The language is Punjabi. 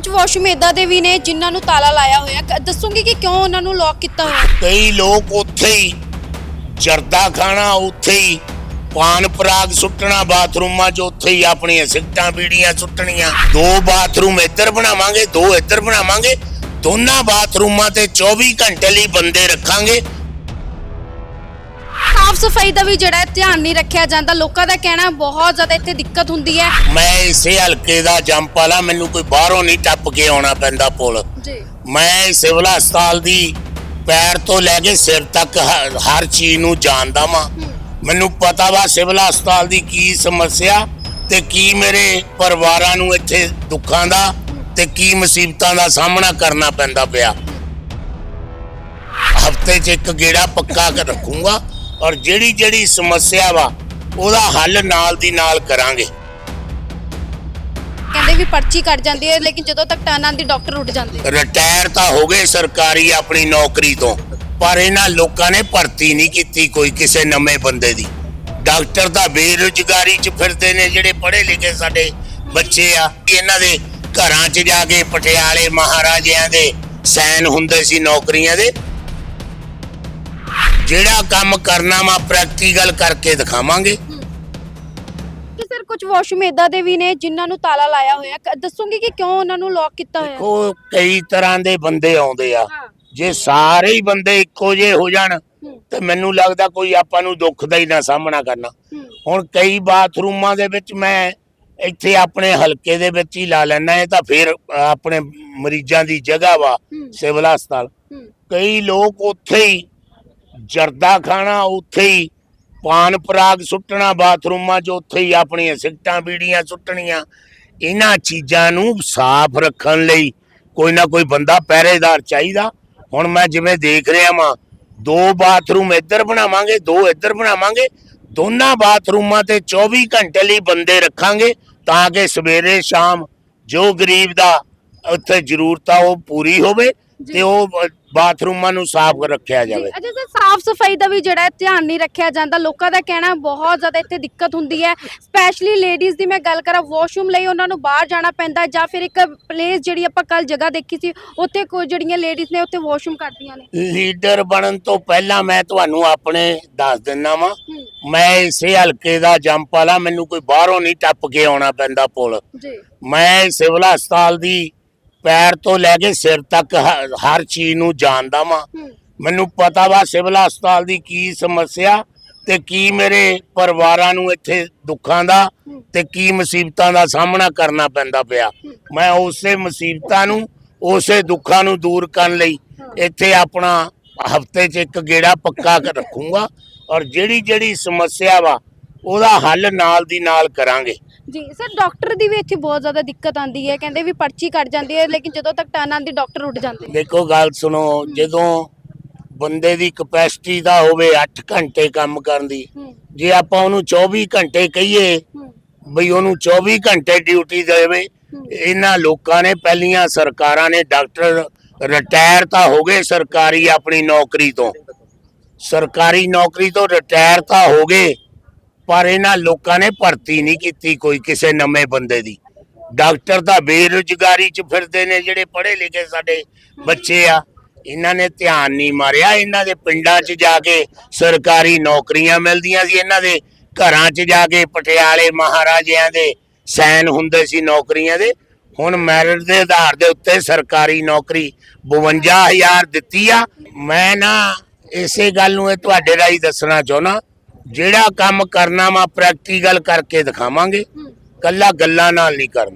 ਕੁਝ ਵਾਸ਼ਰੂਮ ਇਦਾਂ ਦੇ ਵੀ ਨੇ ਜਿਨ੍ਹਾਂ ਨੂੰ ਤਾਲਾ ਲਾਇਆ ਹੋਇਆ। ਕ- ਦੱਸੋਗੇ ਕਿ ਕਿਉਂ ਉਹਨਾਂ ਨੂੰ ਲੌਕ ਕੀਤਾ ਹੋਇਆ? ਕਈ ਲੋਕ ਉੱਥੇ ਹੀ ਜਰਦਾ ਖਾਣਾ, ਉੱਥੇ ਹੀ ਪਾਨ ਪਰਾਗ ਸੁੱਟਣਾ, ਬਾਥਰੂਮਾਂ 'ਚ ਉੱਥੇ ਹੀ ਆਪਣੀਆਂ ਸਿੱਟਾਂ ਬੀੜੀਆਂ ਸੁੱਟਣੀਆਂ। ਦੋ ਬਾਥਰੂਮ ਇੱਧਰ ਬਣਾਵਾਂਗੇ, ਦੋ ਇੱਧਰ ਬਣਾਵਾਂਗੇ, ਦੋਨਾਂ ਬਾਥਰੂਮਾਂ ਤੇ 24 ਘੰਟੇ ਲਈ ਬੰਦੇ ਰੱਖਾਂਗੇ। ਸਾਫ਼ ਸਫ਼ਾਈ ਦਾ ਵੀ ਜਿਹੜਾ ਧਿਆਨ ਨਹੀਂ ਰੱਖਿਆ ਜਾਂਦਾ। ਲੋਕਾਂ ਦਾ ਕਹਿਣਾ ਬਹੁਤ ਜ਼ਿਆਦਾ ਇੱਥੇ ਦਿੱਕਤ ਹੁੰਦੀ ਹੈ। ਮੈਂ ਇਸੇ ਹਲਕੇ ਦਾ ਜੰਪ ਵਾਲਾ ਮੈਨੂੰ ਕੋਈ ਬਾਹਰੋਂ ਨਹੀਂ ਟੱਪ ਕੇ ਆਉਣਾ ਪੈਂਦਾ ਪੁਲ। ਜੀ। ਮੈਂ ਸਿਵਲ ਹਸਪਤਾਲ ਦੀ ਪੈਰ ਤੋਂ ਲੈ ਕੇ ਸਿਰ ਤੱਕ ਹ- ਹਰ ਚੀਜ਼ ਨੂੰ ਜਾਣਦਾ ਵਾਂ। ਮੈਨੂੰ ਪਤਾ ਵਾ ਸਿਵਲ ਹਸਪਤਾਲ ਦੀ ਕੀ ਸਮੱਸਿਆ ਤੇ ਕੀ ਮੇਰੇ ਪਰਿਵਾਰਾਂ ਨੂੰ ਇੱਥੇ ਦੁੱਖਾਂ ਦਾ ਤੇ ਕੀ ਮੁਸੀਬਤਾਂ ਦਾ ਸਾਹਮਣਾ ਕਰਨਾ ਪੈਂਦਾ ਪਿਆ। ਹਫ਼ਤੇ 'ਚ ਇੱਕ ਗੇੜਾ ਪੱਕਾ ਕਰ ਰੱਖੂੰਗਾ। ਔਰ ਜਿਹੜੀ ਜਿਹੜੀ ਸਮੱਸਿਆ ਵਾ ਉਹਦਾ ਹੱਲ ਨਾਲ ਦੀ ਨਾਲ ਕਰਾਂਗੇ। ਕਹਿੰਦੇ ਵੀ ਪਰਚੀ ਕੱਟ ਜਾਂਦੀ ਹੈ ਲੇਕਿਨ ਜਦੋਂ ਤੱਕ ਟਰਨ ਆਉਂਦੀ ਡਾਕਟਰ ਉੱਠ ਜਾਂਦੇ। ਰਿਟਾਇਰ ਤਾਂ ਹੋ ਗਏ ਸਰਕਾਰੀ ਆਪਣੀ ਨੌਕਰੀ ਤੋਂ ਪਰ ਇਹਨਾਂ ਲੋਕਾਂ ਨੇ ਭਰਤੀ ਨਹੀਂ ਕੀਤੀ ਕੋਈ ਕਿਸੇ ਨਵੇਂ ਬੰਦੇ ਦੀ। ਡਾਕਟਰ ਤਾਂ ਬੇਰੁਜ਼ਗਾਰੀ 'ਚ ਫਿਰਦੇ ਨੇ ਜਿਹੜੇ ਪੜ੍ਹੇ ਲਿਖੇ ਸਾਡੇ ਬੱਚੇ ਆ ਇਹਨਾਂ ਦੇ ਘਰਾਂ 'ਚ ਜਾ ਕੇ ਪਟਿਆਲੇ ਮਹਾਰਾਜਿਆਂ ਦੇ ਸੈਨ ਹੁੰਦੇ ਸੀ ਨੌਕਰੀਆਂ ਦੇ ਜਿਹੜਾ ਕੰਮ ਕਰਨਾ ਵਾ ਪ੍ਰੈਕਟੀਕਲ ਕਰਕੇ ਦਿਖਾਵਾਂਗੇ। ਕਿ ਸਰ ਕੁਝ ਵਾਸ਼ਰੂਮ ਇਦਾਂ ਦੇ ਵੀ ਨੇ ਜਿਨ੍ਹਾਂ ਨੂੰ ਤਾਲਾ ਲਾਇਆ ਹੋਇਆ। ਕ- ਦੱਸੋਗੇ ਕਿ ਕਿਉਂ ਉਹਨਾਂ ਨੂੰ ਲੌਕ ਕੀਤਾ ਹੋਇਆ? ਉਹ ਕਈ ਤਰ੍ਹਾਂ ਦੇ ਬੰਦੇ ਆਉਂਦੇ ਆ। ਹਾਂ। ਜੇ ਸਾਰੇ ਹੀ ਬੰਦੇ ਇੱਕੋ ਜਿਹੇ ਹੋ ਜਾਣ ਹੂੰ, ਤੇ ਮੈਨੂੰ ਲੱਗਦਾ ਕੋਈ ਆਪਾਂ ਨੂੰ ਦੁੱਖ ਦਾ ਹੀ ਨਾ ਸਾਹਮਣਾ ਕਰਨਾ। ਹੂੰ, ਹੁਣ ਕਈ ਬਾਥਰੂਮਾਂ ਦੇ ਵਿੱਚ ਮੈਂ ਇੱਥੇ ਆਪਣੇ ਹਲਕੇ ਦੇ ਵਿੱਚ ਹੀ ਲਾ ਲੈਣਾ ਇਹ ਤਾਂ ਫਿਰ ਆਪਣੇ ਮਰੀਜ਼ਾਂ ਦੀ ਜਗ੍ਹਾ ਵਾ ਹੂੰ, ਸਿਵਲ ਹਸਪਤਾਲ। ਹੂੰ, ਕਈ ਲੋਕ ਉੱਥੇ ਹੀ ਜਰਦਾ ਖਾਣਾ, ਉੱਥੇ ਹੀ ਪਾਨ ਪਰਾਗ ਸੁੱਟਣਾ, ਬਾਥਰੂਮਾਂ 'ਚ ਉੱਥੇ ਹੀ ਆਪਣੀਆਂ ਸਿਗਟਾਂ ਬੀੜੀਆਂ ਸੁੱਟਣੀਆਂ। ਇਹਨਾਂ ਚੀਜ਼ਾਂ ਨੂੰ ਸਾਫ਼ ਰੱਖਣ ਲਈ ਕੋਈ ਨਾ ਕੋਈ ਬੰਦਾ ਪਹਿਰੇਦਾਰ ਚਾਹੀਦਾ। ਹੁਣ ਮੈਂ ਜਿਵੇਂ ਦੇਖ ਰਿਹਾ ਵਾਂ, ਦੋ ਬਾਥਰੂਮ ਇੱਧਰ ਬਣਾਵਾਂਗੇ, ਦੋ ਇੱਧਰ ਬਣਾਵਾਂਗੇ। ਦੋਨਾਂ ਬਾਥਰੂਮਾਂ ਤੇ 24 ਘੰਟੇ ਲਈ ਬੰਦੇ ਰੱਖਾਂਗੇ ਤਾਂ ਕਿ ਸਵੇਰੇ ਸ਼ਾਮ ਜੋ ਗਰੀਬ ਦਾ ਉੱਥੇ ਜ਼ਰੂਰਤ ਆ ਉਹ ਪੂਰੀ ਹੋਵੇ। ਤੇ ਉਹ ਬਾਥਰੂਮਾਂ ਨੂੰ ਸਾਫ਼ ਰੱਖਿਆ ਜਾਵੇ। ਅਜੇ ਸਰ ਸਾਫ਼ ਸਫ਼ਾਈ ਦਾ ਵੀ ਜਿਹੜਾ ਧਿਆਨ ਨਹੀਂ ਰੱਖਿਆ ਜਾਂਦਾ। ਲੋਕਾਂ ਦਾ ਕਹਿਣਾ ਬਹੁਤ ਜ਼ਿਆਦਾ ਇੱਥੇ ਦਿੱਕਤ ਹੁੰਦੀ ਹੈ। ਸਪੈਸ਼ਲੀ ਲੇਡੀਜ਼ ਦੀ ਮੈਂ ਗੱਲ ਕਰਾਂ ਵਾਸ਼ਰੂਮ ਲਈ ਉਹਨਾਂ ਨੂੰ ਬਾਹਰ ਜਾਣਾ ਪੈਂਦਾ ਜਾਂ ਫਿਰ ਇੱਕ ਪਲੇਸ ਜਿਹੜੀ ਆਪਾਂ ਕੱਲ ਜਗ੍ਹਾ ਦੇਖੀ ਸੀ ਉੱਥੇ ਕੋਈ ਜਿਹੜੀਆਂ ਲੇਡੀਜ਼ ਨੇ ਉੱਥੇ ਵਾਸ਼ਰੂਮ ਕਰਦੀਆਂ ਨੇ। ਲੀਡਰ ਬਣਨ ਤੋਂ ਪਹਿਲਾਂ ਮੈਂ ਤੁਹਾਨੂੰ ਆਪਣੇ ਦੱਸ ਦਿੰਦਾ ਵਾਂ। ਮੈਂ ਇਸੇ ਹਲਕੇ ਦਾ ਜੰਪ ਵਾਲਾ ਮੈਨੂੰ ਕੋਈ ਬਾਹਰੋਂ ਨਹੀਂ ਟੱਪ ਕੇ ਆਉਣਾ ਪੈਂਦਾ ਪੁਲ। ਜੀ। ਮੈਂ ਸਿਵਲ ਹਸਪਤਾਲ ਦੀ ਪੈਰ ਤੋਂ ਲੈ ਕੇ ਸਿਰ ਤੱਕ ਹ- ਹਰ ਚੀਜ਼ ਨੂੰ ਜਾਣਦਾ ਵਾਂ। ਮੈਨੂੰ ਪਤਾ ਵਾ ਸਿਵਲ ਹਸਪਤਾਲ ਦੀ ਕੀ ਸਮੱਸਿਆ ਤੇ ਕੀ ਮੇਰੇ ਪਰਿਵਾਰਾਂ ਨੂੰ ਇੱਥੇ ਦੁੱਖਾਂ ਦਾ ਤੇ ਕੀ ਮੁਸੀਬਤਾਂ ਦਾ ਸਾਹਮਣਾ ਕਰਨਾ ਪੈਂਦਾ ਪਿਆ। ਮੈਂ ਉਸੇ ਮੁਸੀਬਤਾਂ ਨੂੰ ਉਸੇ ਦੁੱਖਾਂ ਨੂੰ ਦੂਰ ਕਰਨ ਲਈ ਇੱਥੇ ਆਪਣਾ ਹਫ਼ਤੇ 'ਚ ਇੱਕ ਗੇੜਾ ਪੱਕਾ ਕਰ ਰੱਖੂੰਗਾ ਔਰ ਜਿਹੜੀ ਜਿਹੜੀ ਸਮੱਸਿਆ ਵਾ ਉਹਦਾ ਹੱਲ ਨਾਲ ਦੀ ਨਾਲ ਕਰਾਂਗੇ। ਜੀ ਸਰ ਡਾਕਟਰ ਦੀ ਵੀ ਇੱਥੇ ਬਹੁਤ ਜ਼ਿਆਦਾ ਦਿੱਕਤ ਆਉਂਦੀ ਹੈ ਕਹਿੰਦੇ ਵੀ ਪਰਚੀ ਕੱਟ ਜਾਂਦੀ ਹੈ ਲੇਕਿਨ ਜਦੋਂ ਤੱਕ ਟਰਨ ਆਉਂਦੀ ਡਾਕਟਰ ਉੱਠ ਜਾਂਦੇ ਦੇਖੋ ਗੱਲ ਸੁਣੋ ਜਦੋਂ ਬੰਦੇ ਦੀ ਕਪੈਸਿਟੀ ਦਾ ਹੋਵੇ 8 ਘੰਟੇ ਕੰਮ ਕਰਨ ਦੀ ਜੇ ਆਪਾਂ ਉਹਨੂੰ 24 ਘੰਟੇ ਕਹੀਏ ਬਈ ਉਹਨੂੰ 24 ਘੰਟੇ ਡਿਊਟੀ ਦੇਵੇ। ਇਹਨਾਂ ਲੋਕਾਂ ਨੇ ਪਹਿਲੀਆਂ ਸਰਕਾਰਾਂ ਨੇ ਡਾਕਟਰ ਰਿਟਾਇਰ ਤਾਂ ਹੋ ਗਏ ਸਰਕਾਰੀ ਆਪਣੀ ਨੌਕਰੀ ਤੋਂ। ਸਰਕਾਰੀ ਨੌਕਰੀ ਤੋਂ ਰਿਟਾਇਰ ਤਾਂ ਹੋ ਗਏ ਪਰ ਇਹਨਾਂ ਲੋਕਾਂ ਨੇ ਭਰਤੀ ਨਹੀਂ ਕੀਤੀ ਕੋਈ ਕਿਸੇ ਨਵੇਂ ਬੰਦੇ ਦੀ। ਡਾਕਟਰ ਤਾਂ ਬੇਰੁਜ਼ਗਾਰੀ 'ਚ ਫਿਰਦੇ ਨੇ, ਜਿਹੜੇ ਪੜ੍ਹੇ ਲਿਖੇ ਸਾਡੇ ਬੱਚੇ ਆ, ਇਹਨਾਂ ਨੇ ਧਿਆਨ ਨਹੀਂ ਮਾਰਿਆ। ਇਹਨਾਂ ਦੇ ਪਿੰਡਾਂ 'ਚ ਜਾ ਕੇ ਸਰਕਾਰੀ ਨੌਕਰੀਆਂ ਮਿਲਦੀਆਂ ਸੀ, ਇਹਨਾਂ ਦੇ ਘਰਾਂ 'ਚ ਜਾ ਕੇ ਪਟਿਆਲੇ ਮਹਾਰਾਜਿਆਂ ਦੇ ਸੈਨ ਹੁੰਦੇ ਸੀ ਨੌਕਰੀਆਂ ਦੇ। ਹੁਣ ਮੈਰਿਟ ਦੇ ਆਧਾਰ ਦੇ ਉੱਤੇ ਸਰਕਾਰੀ ਨੌਕਰੀ 52000 ਦਿੱਤੀ ਆ। ਮੈਂ ਨਾ ਇਸੇ ਗੱਲ ਨੂੰ ਇਹ ਤੁਹਾਡੇ ਰਾਹੀਂ ਦੱਸਣਾ ਚਾਹੁੰਦਾ। ਜਿਹੜਾ ਕੰਮ ਕਰਨਾ ਵਾ ਪ੍ਰੈਕਟੀਕਲ ਕਰਕੇ ਦਿਖਾਵਾਂਗੇ। ਕੱਲਾ ਗੱਲਾਂ ਨਾਲ ਨਹੀਂ ਕਰਨਾ